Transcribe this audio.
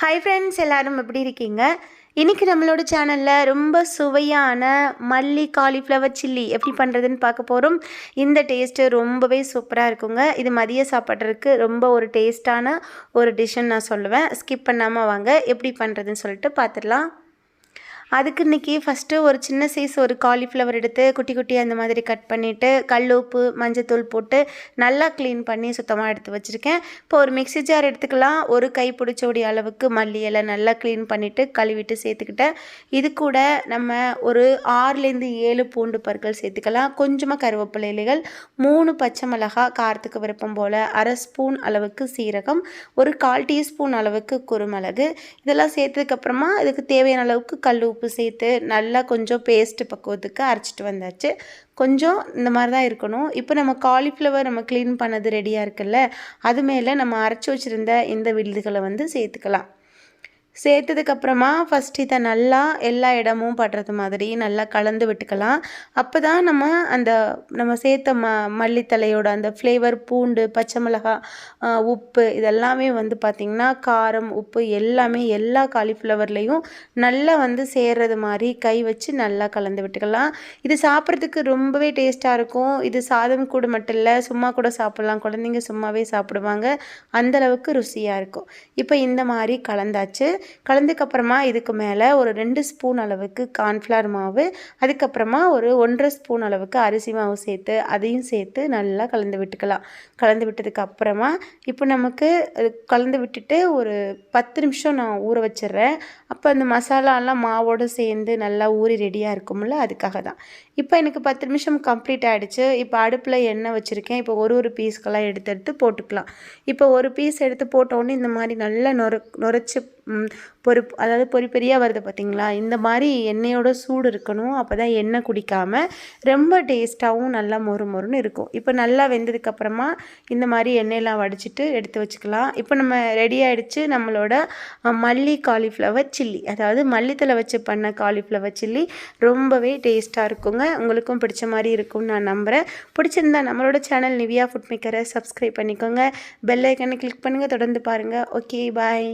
Hi friends எல்லோரும் எப்படி இருக்கீங்க? இன்றைக்கி நம்மளோட சேனலில் ரொம்ப சுவையான மல்லி காலிஃப்ளவர் சில்லி எப்படி பண்ணுறதுன்னு பார்க்க போகிறோம் இந்த டேஸ்ட்டு ரொம்பவே சூப்பராக இருக்குங்க. இது மதிய சாப்பிட்றதுக்கு ரொம்ப ஒரு டேஸ்ட்டான ஒரு டிஷ்ஷுன்னு நான் சொல்லுவேன். ஸ்கிப் பண்ணாமல் வாங்க. எப்படி பண்ணுறதுன்னு சொல்லிட்டு பார்த்துடலாம். அதுக்கு இன்றைக்கி ஃபஸ்ட்டு ஒரு சின்ன சைஸ் ஒரு காலிஃப்ளவர் எடுத்து குட்டி குட்டி அந்த மாதிரி கட் பண்ணிவிட்டு கல் உப்பு மஞ்சத்தூள் போட்டு நல்லா க்ளீன் பண்ணி சுத்தமாக எடுத்து வச்சுருக்கேன். இப்போ ஒரு மிக்ஸி ஜார் எடுத்துக்கலாம். ஒரு கை பிடிச்சோடிய அளவுக்கு மல்லி இலை நல்லா க்ளீன் பண்ணிவிட்டு கழுவிட்டு சேர்த்துக்கிட்டேன். இது கூட நம்ம ஒரு ஆறுலேருந்து ஏழு பூண்டு பற்கள் சேர்த்துக்கலாம். கொஞ்சமாக கருவேப்பிலை இலைகள் மூணு பச்சை மிளகா காரத்துக்கு விருப்பம் போல் அரை ஸ்பூன் அளவுக்கு சீரகம் ஒரு கால் டீஸ்பூன் அளவுக்கு குருமிளகு. இதெல்லாம் சேர்த்ததுக்கப்புறமா இதுக்கு தேவையான அளவுக்கு கல் உப்பு சேர்த்து நல்லா கொஞ்சம் பேஸ்ட்டு பக்குவத்துக்கு அரைச்சிட்டு வந்தாச்சு. கொஞ்சம் இந்த மாதிரி தான் இருக்கணும். இப்போ நம்ம காலிஃப்ளவர் நம்ம க்ளீன் பண்ணது ரெடியாக இருக்குல்ல அது மேலே நம்ம அரைச்சி வச்சுருந்த இந்த விழுதுகளை வந்து சேர்த்துக்கலாம். சேர்த்ததுக்கப்புறமா ஃபஸ்ட் இதை நல்லா எல்லா இடமும் படுறது மாதிரி நல்லா கலந்து விட்டுக்கலாம். அப்போ தான் நம்ம அந்த நம்ம சேர்த்த ம மல்லித்தலையோட அந்த ஃப்ளேவர் பூண்டு பச்சை மிளகா உப்பு இதெல்லாமே வந்து பார்த்திங்கன்னா காரம் உப்பு எல்லாமே எல்லா காலிஃப்ளவர்லேயும் நல்லா வந்து சேர்றது மாதிரி கை வச்சு நல்லா கலந்து விட்டுக்கலாம். இது சாப்பிட்றதுக்கு ரொம்பவே டேஸ்ட்டாக இருக்கும். இது சாதம் கூட மட்டும் இல்லை சும்மா கூட சாப்பிட்லாம். குழந்தைங்க சும்மாவே சாப்பிடுவாங்க. அந்தளவுக்கு ருசியாக இருக்கும். இப்போ இந்த மாதிரி கலந்தாச்சு. கலந்துக்கப்புறமா இதுக்கு மேலே ஒரு ரெண்டு ஸ்பூன் அளவுக்கு கார்ன்ஃப்ளவர் மாவு அதுக்கப்புறமா ஒரு ஒன்றரை ஸ்பூன் அளவுக்கு அரிசி மாவு சேர்த்து அதையும் சேர்த்து நல்லா கலந்து விட்டுக்கலாம். கலந்து விட்டதுக்கு அப்புறமா இப்போ நமக்கு கலந்து விட்டுட்டு ஒரு பத்து நிமிஷம் நான் ஊற வச்சிடுறேன். அப்போ அந்த மசாலாலாம் மாவோடு சேர்ந்து நல்லா ஊறி ரெடியாக இருக்கும்ல அதுக்காக தான். இப்போ எனக்கு பத்து நிமிஷம் கம்ப்ளீட் ஆகிடுச்சு இப்போ அடுப்பில் எண்ணெய் வச்சுருக்கேன். இப்போ ஒரு ஒரு பீஸ்க்கெல்லாம் எடுத்து எடுத்து போட்டுக்கலாம். இப்போ ஒரு பீஸ் எடுத்து போட்டோடனே இந்த மாதிரி நல்லா நொற நுரைச்சி பொறு அதாவது பொறி பெரியாக வருது பார்த்திங்களா இந்த மாதிரி எண்ணெயோட சூடு இருக்கணும். அப்போ தான் எண்ணெய் குடிக்காமல் ரொம்ப டேஸ்ட்டாகவும் நல்லா மொறு மொறுன்னு இருக்கும். இப்போ நல்லா வெந்ததுக்கப்புறமா இந்த மாதிரி எண்ணெயெல்லாம் வடிச்சிட்டு எடுத்து வச்சுக்கலாம். இப்போ நம்ம ரெடி ஆகிடுச்சு நம்மளோட மல்லி காலிஃப்ளவர் சில்லி அதாவது மல்லித்தலை வச்சு பண்ண காலிஃப்ளவர் சில்லி ரொம்பவே டேஸ்ட்டாக இருக்குங்க. உங்களுக்கும் பிடிச்ச மாதிரி இருக்கும்னு நான் நம்புகிறேன் பிடிச்சிருந்தா நம்மளோட சேனல் நிவியா ஃபுட் மேக்கரை சப்ஸ்கிரைப் பண்ணிக்கோங்க. பெல் ஐக்கனை கிளிக் பண்ணுங்கள் தொடர்ந்து பாருங்கள் ஓகே பாய்